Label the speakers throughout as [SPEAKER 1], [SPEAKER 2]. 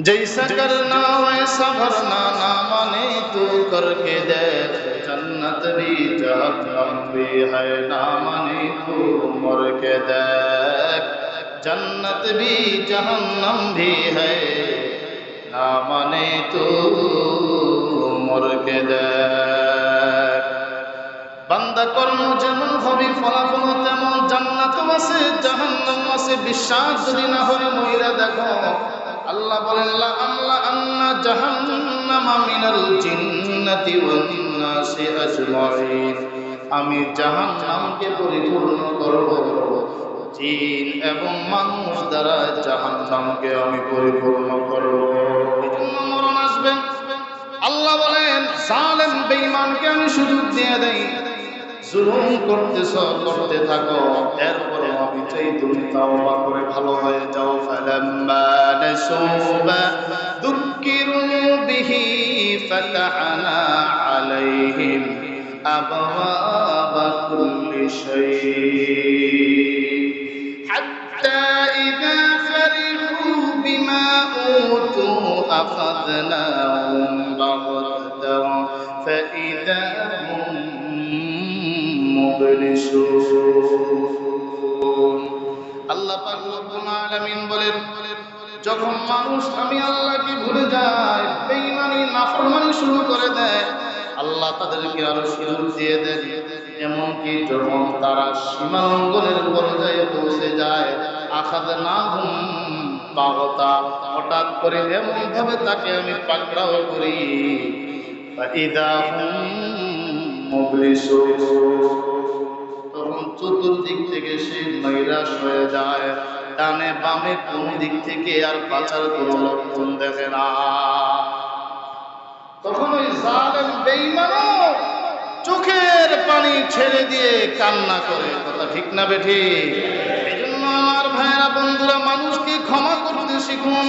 [SPEAKER 1] जैसा करना वैसा भरना ना माने तू करके देख जन्नत भी जहन्नम भी है ना माने तू मर के देख जन्नत भी जहन्नम भी है ना माने तू মর কে দেখ বান্দা কর্ম যেমন হবে ফলাফল তেমন জান্নাত আছে জাহান্নাম আছে বিশ্বাস যদি না হয় মহিলা দেখো আল্লাহ বলেন, লা আল্লাহ আন্না জাহান্নাম মিনাল জিন্নাতি ওয়ান নাসি আজমাইন। আমি জাহান্নামকে পরিপূর্ণ করব। জিন এবং মানুষ দ্বারা জাহান্নামকে আমি পরিপূর্ণ করব। এজন্য মরণ আসবে। আল্লাহ বলেন সালেম বেঈমানকে আমি সুযোগ দিয়ে দেই। জুলুম করতেছ করতে থাকো এরপরে আমি চাই তুমি তাওবা করে ভালো হয়ে যাও ফালাম্মা নাসুবা দুক্কিরু বিহি ফাতাহনা আলাইহিম আবওয়াবা কুল্লি শাই حتى إذا فرحوا بما أوتوا أخذناهم بغتة فإذا هم مبلسون আল্লাহ পাক রব্বুল আলামিন যখন মানুষ আমি আল্লাহকে ভুলে যায়, বেঈমানি, নাফরমানি শুরু করে দেয়, আল্লাহ তাদেরকে আরও সুযোগ দিয়ে দেন। এমনকি যখন তারা সীমালঙ্ঘনের পর্যায়ে পৌঁছে যায় আখাদ না হুম পাগতা হঠাৎ করে এমন ভাবে তাকে আমি পাকড়াও করি ইদা হুম মুবলিসুন। চতুর্দিক থেকে সে নৈরাশ হয়ে যায়। ডানে বামে কোন দিক থেকে আর বাঁচার কোনো লক্ষণ দেখে না। তখন ওই জালেম বেঈমানও চোখের পানি ছেড়ে দিয়ে কান্না করে। কথা ঠিক না বেঠি? এই জন্য আমার ভাইয়েরা, বন্ধুরা, মানুষকে ক্ষমা করতে শিখুন।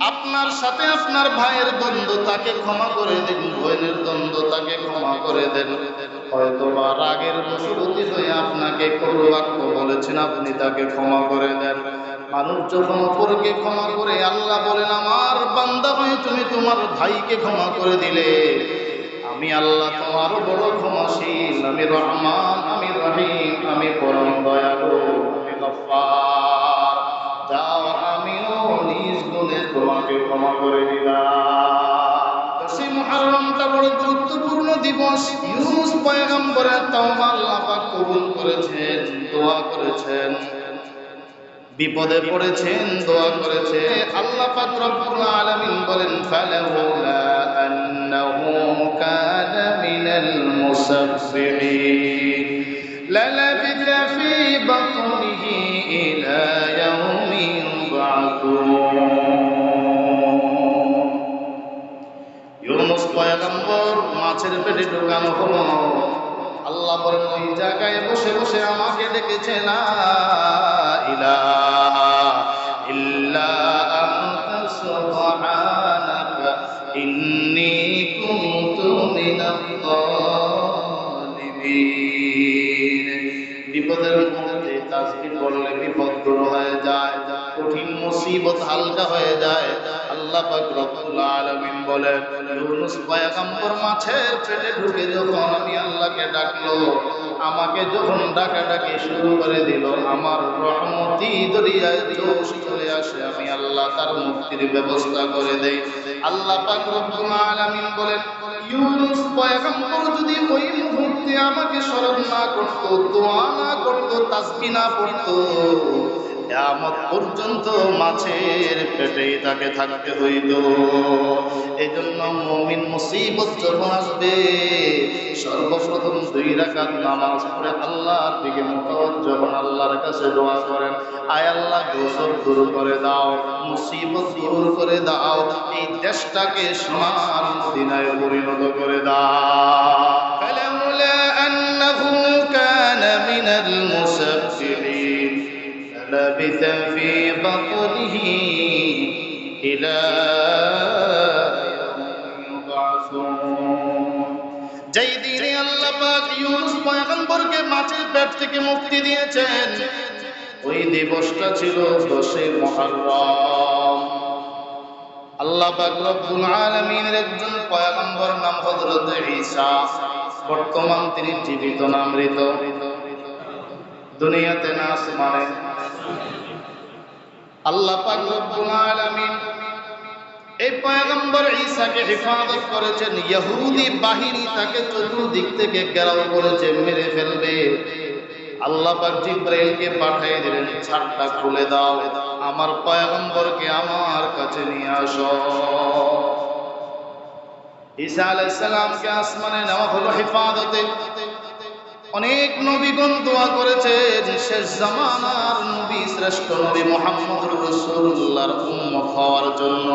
[SPEAKER 1] আপনার সাথে আপনার ভাইয়ের দ্বন্দ্ব, তাকে ক্ষমা করে দিন। বোনের দ্বন্দ্ব তাকে ক্ষমা করে দেন। হয়তো বা রাগের বশবর্তী হয়ে আপনাকে করু বাক্য বলেছেন আপনি তাকে ক্ষমা করে দেন। মানুষ যখন অপরকে ক্ষমা করে আল্লাহ বলেন, আমার বান্দা হয়ে তুমি তোমার ভাইকে ক্ষমা করে দিলে। আমি আল্লাহ তোমার বড় ক্ষমাশীল, আমি রহমান, আমি রহিম, আমি পরম দয়ালু, আমি গফফার। যাও আমিও নিজ গুণে তোমাকে ক্ষমা করে দিলাম। দশই মুহররমটা বড় গুরুত্বপূর্ণ দিবস। ইউনুস পয়গম্বরের তওবা আল্লাহ পাক কবুল করেছেন, দোয়া করেছেন। বিপদে পড়েছেন, দোয়া করেছে আল্লাহ পাক রব্বুল আলামিন বলেন ফালাউলা আন্নাহু কানা মিনাল মুসাফফিরিন লালাবিথা পয়গম্বর, মাছের পেটে ঢোকানো হলো। আল্লাহ বলেন, ওই জায়গায় বসে বসে আমাকে ডেকেছে না ইলা ইল্লা আনতা সুবহানাকা ইন্নী কুনতু মিনাল বিপদের তাসবিহ বিপদ দূর হয়ে যায়, কঠিন মুসিবত হালকা হয়ে যায়। আল্লাহ পাক রব্বুল বলেন ইউনুস পয়গম্বর মাছের পেটে ঢুকে যখন আমি আল্লাহকে ডাকলো, আমাকে যখন ডাকাডাকি শুরু করে দিল, আমার রহমতি দরিয়ায় জোশ চলে আসে। আমি আল্লাহ তার মুক্তির ব্যবস্থা করে দেই। আল্লাহ পাক রব্বুল আলামিন বলেন, ইউনুস পয়গম্বর যদি ওই মুহূর্তে আমাকে স্মরণ না করতো, দোয়া না করতো তাসবিহ না পড়তো কিয়ামত পর্যন্ত মাছের পেটেই তাকে থাকতে হইত এই জন্য মমিন মুসিবত যখন আসবে সর্বপ্রথম দুই রাকাত নামাজ পড়ে আল্লাহর দিকে মুতাওয়াজ্জ হন আল্লাহর কাছে দোয়া করেন আয় আল্লাহ গোসল দূর করে দাও মুসিবত দূর করে দাও এই দেশটাকে সোনার মদিনায় পরিণত করে দাও فلولا أنه كان من المسبحين لبث في بطنه إلى যেই দিনে আল্লাহ পাক ইউনুস পয়গম্বরকে মাছের পেট থেকে মুক্তি দিয়েছেন ওই দিবসটা ছিল দশই মুহররম আল্লাহ পাক রব্বুল আলামিনের একজন পয়গম্বর নাম হযরত ঈসা বর্তমান তিনি জীবিত না মৃত দুনিয়াতে না আসমানে আল্লাহ পাক রব্বুল আলামিন এই পয়গম্বর ঈসাকে হেফাজত করেছেন, ইহুদি বাহিনী তাকে চতুর্দিক থেকে ঘেরাও করেছে, মেরে ফেলবে। আল্লাহ পাক জিব্রাইলকে পাঠিয়ে দিলেন, ছাদটা খুলে দাও, আমার পয়গম্বরকে আমার কাছে নিয়ে আসো। ঈসা আলাইহিস সালামকে আসমানে নেওয়া হলো হেফাজতে। অনেক নবীগণ দোয়া করেছেন শেষ জামানার নবী শ্রেষ্ঠ নবী মোহাম্মদ রসুল্লাহর উম্মত হওয়ার জন্য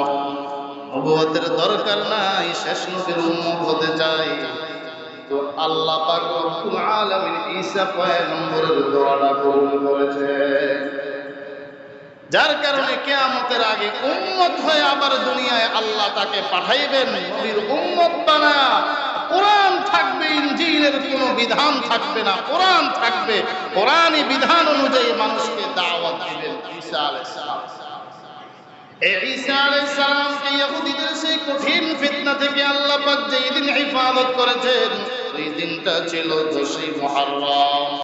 [SPEAKER 1] নবুয়তের দরকার নাই, শেষ নবীর উম্মত হতে চাই। তো আল্লাহ পাক রব্বুল আলামিন ঈসা পয়গম্বরের দোয়াটা কবুল করেছে। যার কারণে কেয়ামতের আগে উম্মত হয়ে আবার দুনিয়ায় আল্লাহ তাকে পাঠাইবেন, নবীর উম্মত বানা কোরআন থাকবে ইঞ্জিনের কোনো বিধান থাকবে না। কোরআন থাকবে। কোরআনই বিধান অনুযায়ী মানুষকে দাওয়াত দিবেন ঈসা আলাইহিস থেকে আল্লাহ পাক হিফাজত করেছেন ওই দিনটা ছিল দোষী মুহররম।